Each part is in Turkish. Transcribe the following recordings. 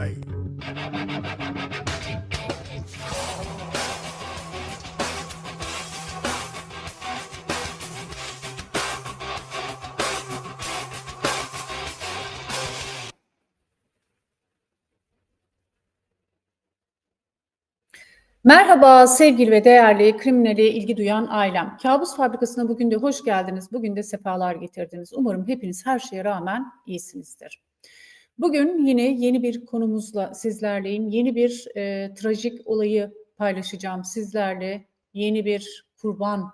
Ay. Merhaba sevgili ve değerli kriminale ilgi duyan ailem. Kabus Fabrikası'na bugün de hoş geldiniz. Bugün de sefalar getirdiniz. Umarım hepiniz her şeye rağmen iyisinizdir. Bugün yine yeni bir konumuzla sizlerleyim. Yeni bir e, trajik olayı paylaşacağım sizlerle. Yeni bir kurban,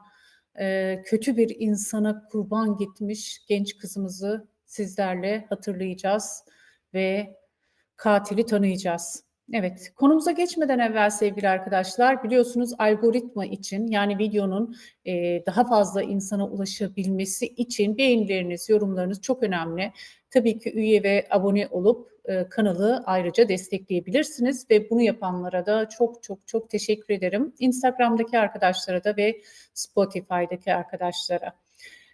e, kötü bir insana kurban gitmiş genç kızımızı sizlerle hatırlayacağız ve katili tanıyacağız. Evet, konumuza geçmeden evvel sevgili arkadaşlar biliyorsunuz algoritma için yani videonun e, daha fazla insana ulaşabilmesi için beğenileriniz, yorumlarınız çok önemli. Tabii ki üye ve abone olup e, kanalı ayrıca destekleyebilirsiniz ve bunu yapanlara da çok çok çok teşekkür ederim. Instagram'daki arkadaşlara da ve Spotify'daki arkadaşlara.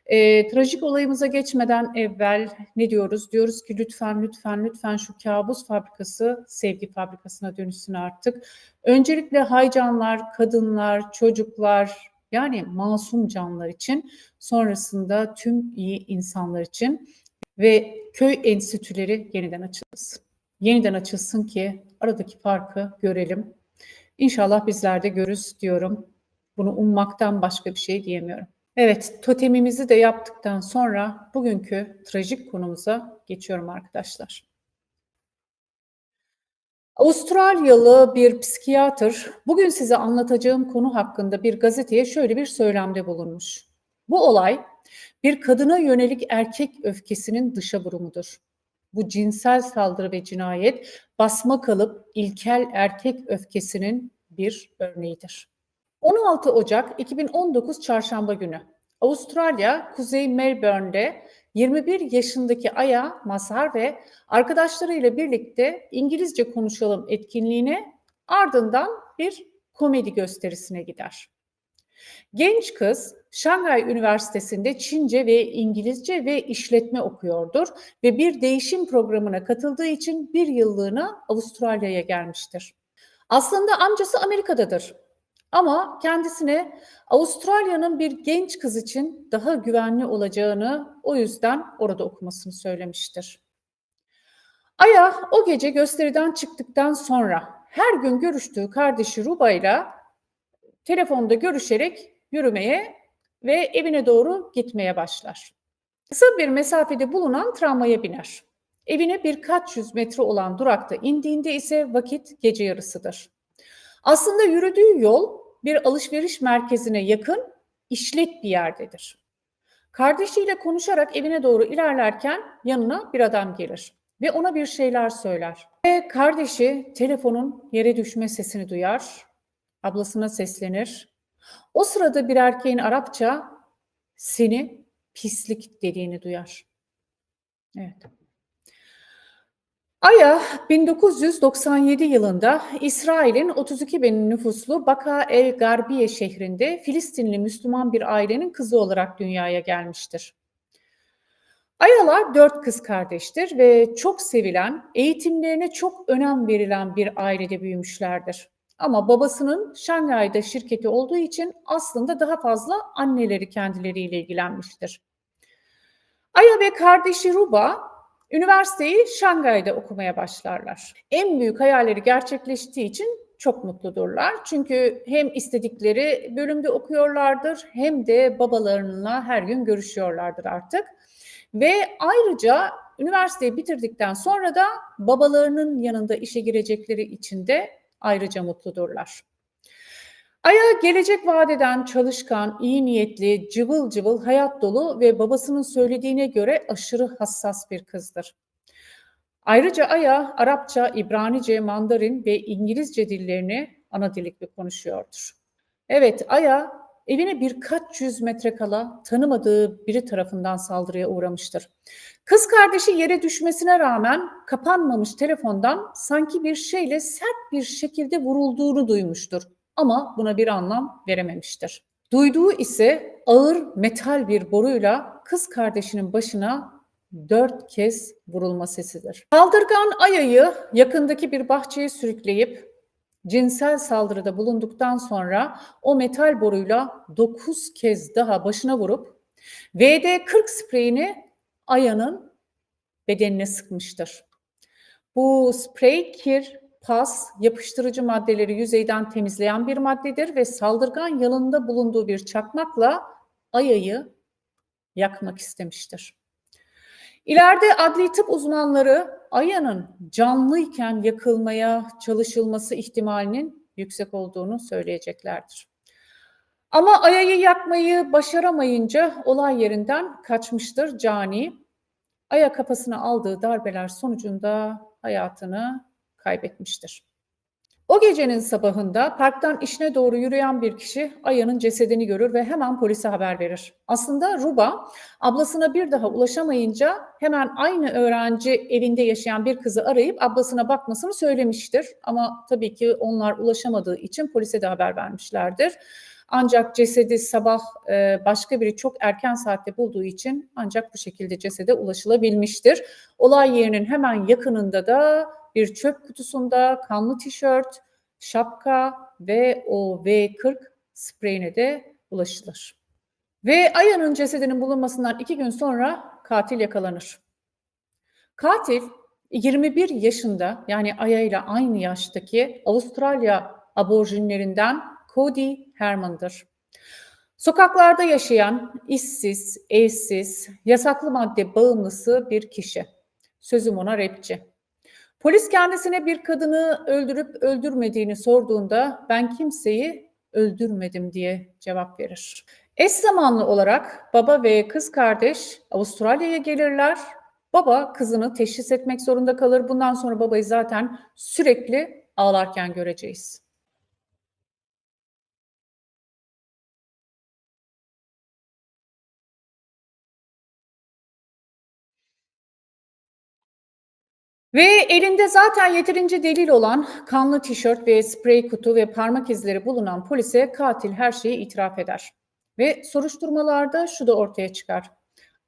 E, trajik olayımıza geçmeden evvel ne diyoruz? Diyoruz ki lütfen lütfen lütfen şu kabus fabrikası sevgi fabrikasına dönüşsün artık. Öncelikle haycanlar, kadınlar, çocuklar yani masum canlar için sonrasında tüm iyi insanlar için ve köy enstitüleri yeniden açılsın. Yeniden açılsın ki aradaki farkı görelim. İnşallah bizler de görürüz diyorum. Bunu ummaktan başka bir şey diyemiyorum. Evet, totemimizi de yaptıktan sonra bugünkü trajik konumuza geçiyorum arkadaşlar. Avustralyalı bir psikiyatr bugün size anlatacağım konu hakkında bir gazeteye şöyle bir söylemde bulunmuş. Bu olay bir kadına yönelik erkek öfkesinin dışa vurumudur. Bu cinsel saldırı ve cinayet basma kalıp ilkel erkek öfkesinin bir örneğidir. 16 Ocak 2019 Çarşamba günü Avustralya Kuzey Melbourne'de 21 yaşındaki Aya Mazhar ve arkadaşlarıyla birlikte İngilizce konuşalım etkinliğine ardından bir komedi gösterisine gider. Genç kız Şanghay Üniversitesi'nde Çince ve İngilizce ve işletme okuyordur ve bir değişim programına katıldığı için bir yıllığına Avustralya'ya gelmiştir. Aslında amcası Amerika'dadır ama kendisine Avustralya'nın bir genç kız için daha güvenli olacağını o yüzden orada okumasını söylemiştir. Aya o gece gösteriden çıktıktan sonra her gün görüştüğü kardeşi Ruba ile telefonda görüşerek yürümeye ve evine doğru gitmeye başlar. Kısa bir mesafede bulunan tramvaya biner. Evine birkaç yüz metre olan durakta indiğinde ise vakit gece yarısıdır. Aslında yürüdüğü yol bir alışveriş merkezine yakın işlet bir yerdedir. Kardeşiyle konuşarak evine doğru ilerlerken yanına bir adam gelir ve ona bir şeyler söyler. Ve kardeşi telefonun yere düşme sesini duyar, ablasına seslenir. O sırada bir erkeğin Arapça seni pislik dediğini duyar. Evet. Aya 1997 yılında İsrail'in 32 bin nüfuslu Baka el Garbiye şehrinde Filistinli Müslüman bir ailenin kızı olarak dünyaya gelmiştir. Ayalar dört kız kardeştir ve çok sevilen, eğitimlerine çok önem verilen bir ailede büyümüşlerdir. Ama babasının Şangay'da şirketi olduğu için aslında daha fazla anneleri kendileriyle ilgilenmiştir. Aya ve kardeşi Ruba Üniversiteyi Şangay'da okumaya başlarlar. En büyük hayalleri gerçekleştiği için çok mutludurlar. Çünkü hem istedikleri bölümde okuyorlardır hem de babalarınla her gün görüşüyorlardır artık. Ve ayrıca üniversiteyi bitirdikten sonra da babalarının yanında işe girecekleri için de ayrıca mutludurlar. Aya gelecek vadeden çalışkan, iyi niyetli, cıvıl cıvıl, hayat dolu ve babasının söylediğine göre aşırı hassas bir kızdır. Ayrıca Aya Arapça, İbranice, Mandarin ve İngilizce dillerini ana dil konuşuyordur. Evet Aya evine birkaç yüz metre kala tanımadığı biri tarafından saldırıya uğramıştır. Kız kardeşi yere düşmesine rağmen kapanmamış telefondan sanki bir şeyle sert bir şekilde vurulduğunu duymuştur ama buna bir anlam verememiştir. Duyduğu ise ağır metal bir boruyla kız kardeşinin başına dört kez vurulma sesidir. Saldırgan Aya'yı yakındaki bir bahçeye sürükleyip cinsel saldırıda bulunduktan sonra o metal boruyla dokuz kez daha başına vurup VD-40 spreyini Aya'nın bedenine sıkmıştır. Bu sprey kir, pas, yapıştırıcı maddeleri yüzeyden temizleyen bir maddedir ve saldırgan yanında bulunduğu bir çakmakla Aya'yı yakmak istemiştir. İleride adli tıp uzmanları Aya'nın canlıyken yakılmaya çalışılması ihtimalinin yüksek olduğunu söyleyeceklerdir. Ama Aya'yı yakmayı başaramayınca olay yerinden kaçmıştır cani. Aya kafasına aldığı darbeler sonucunda hayatını kaybetmiştir. O gecenin sabahında parktan işine doğru yürüyen bir kişi Aya'nın cesedini görür ve hemen polise haber verir. Aslında Ruba ablasına bir daha ulaşamayınca hemen aynı öğrenci evinde yaşayan bir kızı arayıp ablasına bakmasını söylemiştir. Ama tabii ki onlar ulaşamadığı için polise de haber vermişlerdir. Ancak cesedi sabah e, başka biri çok erken saatte bulduğu için ancak bu şekilde cesede ulaşılabilmiştir. Olay yerinin hemen yakınında da bir çöp kutusunda kanlı tişört, şapka ve o V40 spreyine de ulaşılır. Ve Aya'nın cesedinin bulunmasından iki gün sonra katil yakalanır. Katil 21 yaşında yani Aya ile aynı yaştaki Avustralya aborjinlerinden Cody Herman'dır. Sokaklarda yaşayan, işsiz, evsiz, yasaklı madde bağımlısı bir kişi. Sözüm ona rapçi. Polis kendisine bir kadını öldürüp öldürmediğini sorduğunda ben kimseyi öldürmedim diye cevap verir. Eş zamanlı olarak baba ve kız kardeş Avustralya'ya gelirler. Baba kızını teşhis etmek zorunda kalır. Bundan sonra babayı zaten sürekli ağlarken göreceğiz. Ve elinde zaten yeterince delil olan kanlı tişört ve sprey kutu ve parmak izleri bulunan polise katil her şeyi itiraf eder. Ve soruşturmalarda şu da ortaya çıkar.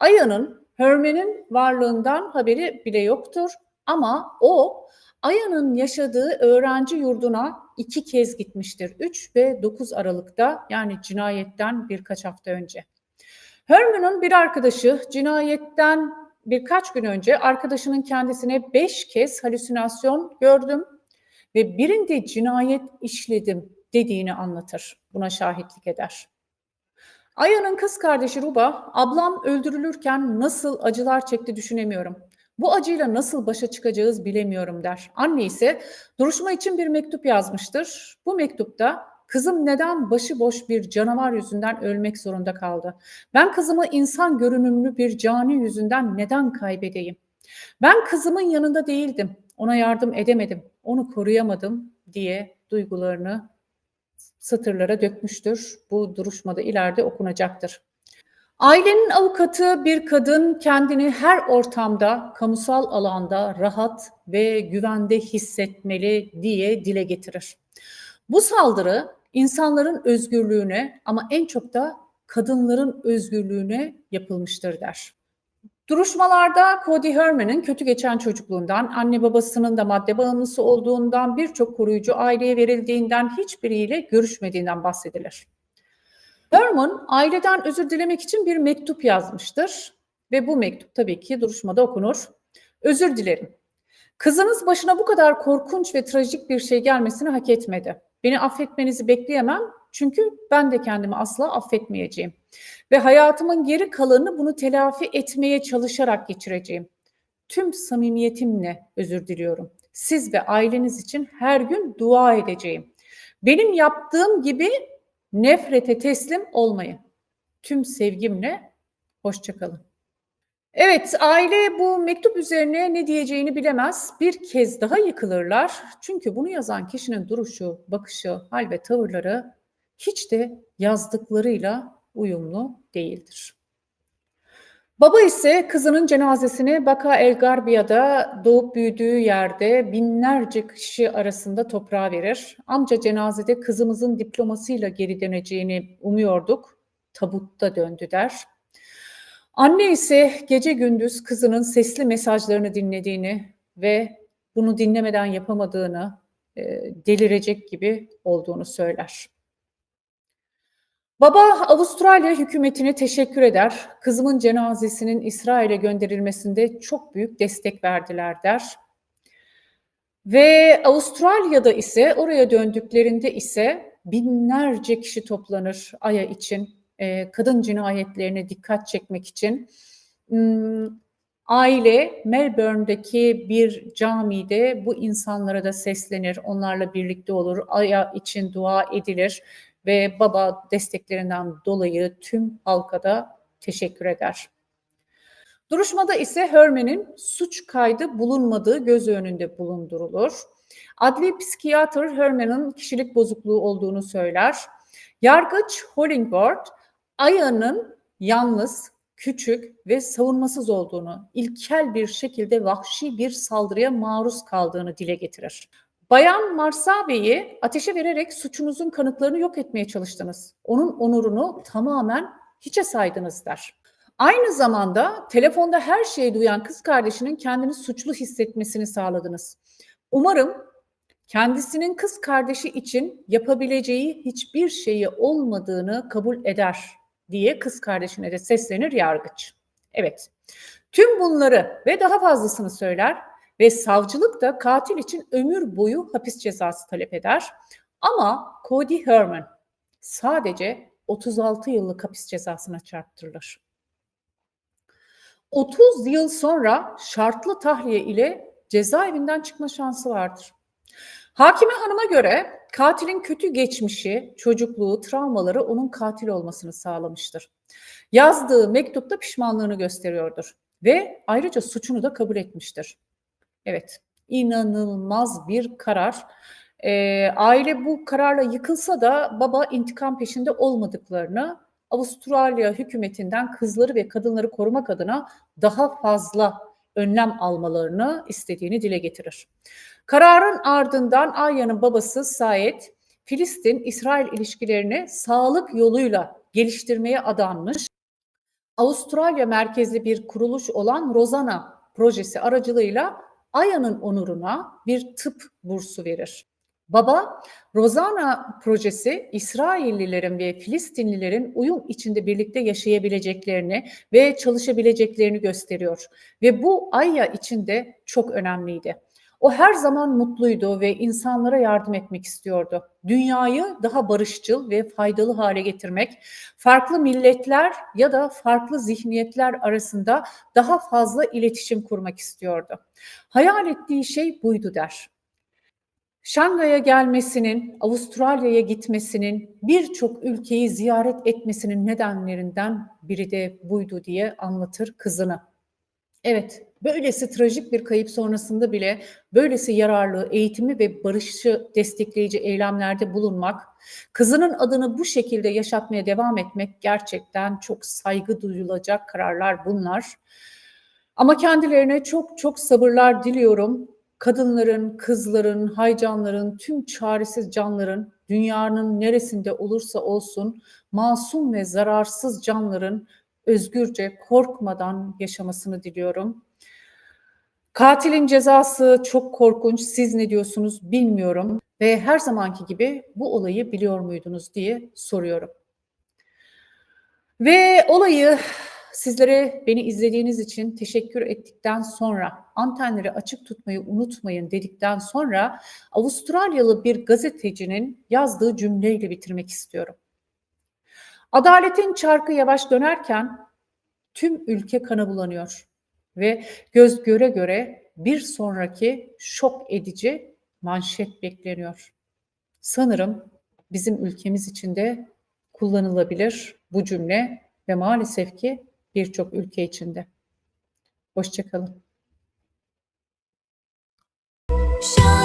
Aya'nın Herman'in varlığından haberi bile yoktur ama o Aya'nın yaşadığı öğrenci yurduna iki kez gitmiştir. 3 ve 9 Aralık'ta yani cinayetten birkaç hafta önce. Herman'ın bir arkadaşı cinayetten birkaç gün önce arkadaşının kendisine beş kez halüsinasyon gördüm ve birinde cinayet işledim dediğini anlatır. Buna şahitlik eder. Aya'nın kız kardeşi Ruba, ablam öldürülürken nasıl acılar çekti düşünemiyorum. Bu acıyla nasıl başa çıkacağız bilemiyorum der. Anne ise duruşma için bir mektup yazmıştır. Bu mektupta Kızım neden başıboş bir canavar yüzünden ölmek zorunda kaldı? Ben kızımı insan görünümlü bir cani yüzünden neden kaybedeyim? Ben kızımın yanında değildim. Ona yardım edemedim. Onu koruyamadım diye duygularını satırlara dökmüştür. Bu duruşmada ileride okunacaktır. Ailenin avukatı bir kadın kendini her ortamda, kamusal alanda rahat ve güvende hissetmeli diye dile getirir. Bu saldırı insanların özgürlüğüne ama en çok da kadınların özgürlüğüne yapılmıştır der. Duruşmalarda Cody Herman'ın kötü geçen çocukluğundan, anne babasının da madde bağımlısı olduğundan, birçok koruyucu aileye verildiğinden, hiçbiriyle görüşmediğinden bahsedilir. Herman aileden özür dilemek için bir mektup yazmıştır ve bu mektup tabii ki duruşmada okunur. Özür dilerim. Kızınız başına bu kadar korkunç ve trajik bir şey gelmesini hak etmedi. Beni affetmenizi bekleyemem çünkü ben de kendimi asla affetmeyeceğim. Ve hayatımın geri kalanını bunu telafi etmeye çalışarak geçireceğim. Tüm samimiyetimle özür diliyorum. Siz ve aileniz için her gün dua edeceğim. Benim yaptığım gibi nefrete teslim olmayın. Tüm sevgimle hoşçakalın. Evet, aile bu mektup üzerine ne diyeceğini bilemez. Bir kez daha yıkılırlar. Çünkü bunu yazan kişinin duruşu, bakışı, hal ve tavırları hiç de yazdıklarıyla uyumlu değildir. Baba ise kızının cenazesini Baka El Garbia'da doğup büyüdüğü yerde binlerce kişi arasında toprağa verir. Amca cenazede kızımızın diplomasıyla geri döneceğini umuyorduk. Tabutta döndü der. Anne ise gece gündüz kızının sesli mesajlarını dinlediğini ve bunu dinlemeden yapamadığını, e, delirecek gibi olduğunu söyler. Baba Avustralya hükümetine teşekkür eder. Kızımın cenazesinin İsrail'e gönderilmesinde çok büyük destek verdiler der. Ve Avustralya'da ise oraya döndüklerinde ise binlerce kişi toplanır Ay'a için, e, kadın cinayetlerine dikkat çekmek için. Hmm, aile Melbourne'deki bir camide bu insanlara da seslenir, onlarla birlikte olur, Ay'a için dua edilir ve baba desteklerinden dolayı tüm halka da teşekkür eder. Duruşmada ise Herman'in suç kaydı bulunmadığı göz önünde bulundurulur. Adli psikiyatr Herman'ın kişilik bozukluğu olduğunu söyler. Yargıç Hollingworth, Aya'nın yalnız, küçük ve savunmasız olduğunu, ilkel bir şekilde vahşi bir saldırıya maruz kaldığını dile getirir. Bayan Marsabe'yi ateşe vererek suçunuzun kanıtlarını yok etmeye çalıştınız. Onun onurunu tamamen hiçe saydınız der. Aynı zamanda telefonda her şeyi duyan kız kardeşinin kendini suçlu hissetmesini sağladınız. Umarım kendisinin kız kardeşi için yapabileceği hiçbir şeyi olmadığını kabul eder diye kız kardeşine de seslenir yargıç. Evet, tüm bunları ve daha fazlasını söyler ve savcılık da katil için ömür boyu hapis cezası talep eder. Ama Cody Herman sadece 36 yıllık hapis cezasına çarptırılır. 30 yıl sonra şartlı tahliye ile cezaevinden çıkma şansı vardır. Hakime Hanım'a göre katilin kötü geçmişi, çocukluğu, travmaları onun katil olmasını sağlamıştır. Yazdığı mektupta pişmanlığını gösteriyordur ve ayrıca suçunu da kabul etmiştir. Evet, inanılmaz bir karar. E, aile bu kararla yıkılsa da baba intikam peşinde olmadıklarını, Avustralya hükümetinden kızları ve kadınları korumak adına daha fazla önlem almalarını istediğini dile getirir. Kararın ardından Arya'nın babası Said, Filistin-İsrail ilişkilerini sağlık yoluyla geliştirmeye adanmış Avustralya merkezli bir kuruluş olan Rozana projesi aracılığıyla Aya'nın onuruna bir tıp bursu verir. Baba, Rozana projesi İsraillilerin ve Filistinlilerin uyum içinde birlikte yaşayabileceklerini ve çalışabileceklerini gösteriyor. Ve bu Ayya için de çok önemliydi. O her zaman mutluydu ve insanlara yardım etmek istiyordu. Dünyayı daha barışçıl ve faydalı hale getirmek, farklı milletler ya da farklı zihniyetler arasında daha fazla iletişim kurmak istiyordu. Hayal ettiği şey buydu der. Şangay'a gelmesinin, Avustralya'ya gitmesinin, birçok ülkeyi ziyaret etmesinin nedenlerinden biri de buydu diye anlatır kızını. Evet, böylesi trajik bir kayıp sonrasında bile böylesi yararlı eğitimi ve barışı destekleyici eylemlerde bulunmak, kızının adını bu şekilde yaşatmaya devam etmek gerçekten çok saygı duyulacak kararlar bunlar. Ama kendilerine çok çok sabırlar diliyorum. Kadınların, kızların, haycanların, tüm çaresiz canların dünyanın neresinde olursa olsun masum ve zararsız canların özgürce, korkmadan yaşamasını diliyorum. Katilin cezası çok korkunç. Siz ne diyorsunuz bilmiyorum ve her zamanki gibi bu olayı biliyor muydunuz diye soruyorum. Ve olayı sizlere beni izlediğiniz için teşekkür ettikten sonra antenleri açık tutmayı unutmayın dedikten sonra Avustralyalı bir gazetecinin yazdığı cümleyle bitirmek istiyorum. Adaletin çarkı yavaş dönerken tüm ülke kana bulanıyor ve göz göre göre bir sonraki şok edici manşet bekleniyor. Sanırım bizim ülkemiz için de kullanılabilir bu cümle ve maalesef ki birçok ülke içinde. Hoşçakalın. Shine.